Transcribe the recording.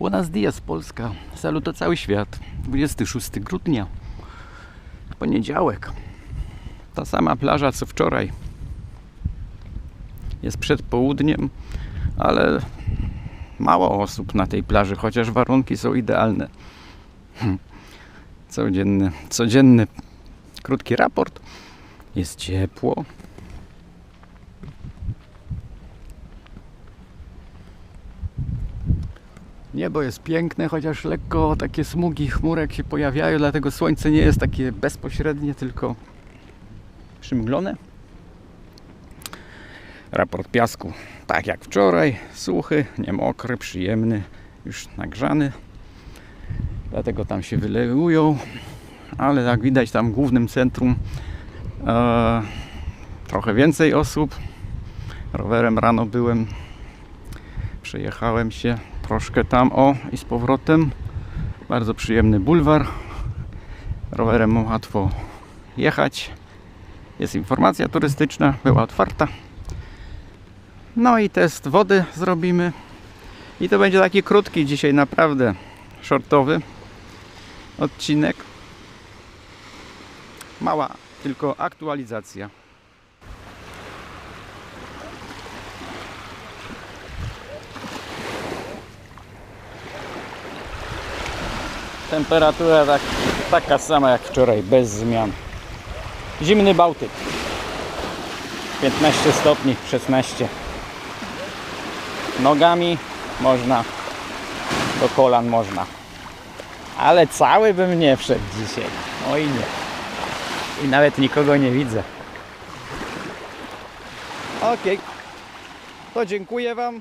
Buenos dias Polska. Saluto cały świat. 26 grudnia. Poniedziałek. Ta sama plaża co wczoraj. Jest przed południem, ale mało osób na tej plaży, chociaż warunki są idealne. Hm. Codzienny, codzienny krótki raport. Jest ciepło. Niebo jest piękne, chociaż lekko takie smugi chmurek się pojawiają, dlatego słońce nie jest takie bezpośrednie, tylko przymglone. Raport piasku, tak jak wczoraj, suchy, nie mokry, przyjemny, już nagrzany. Dlatego tam się wylewują, ale jak widać tam w głównym centrum e, trochę więcej osób. Rowerem rano byłem, przejechałem się troszkę tam, o i z powrotem. Bardzo przyjemny bulwar. Rowerem łatwo jechać. Jest informacja turystyczna, była otwarta. No i test wody zrobimy. I to będzie taki krótki dzisiaj, naprawdę shortowy odcinek. Mała tylko aktualizacja. Temperatura tak, taka sama jak wczoraj, bez zmian. Zimny Bałtyk. 15 stopni, 16. Nogami można, do kolan można. Ale cały bym nie wszedł dzisiaj. Oj nie. I nawet nikogo nie widzę. Okej. To dziękuję Wam.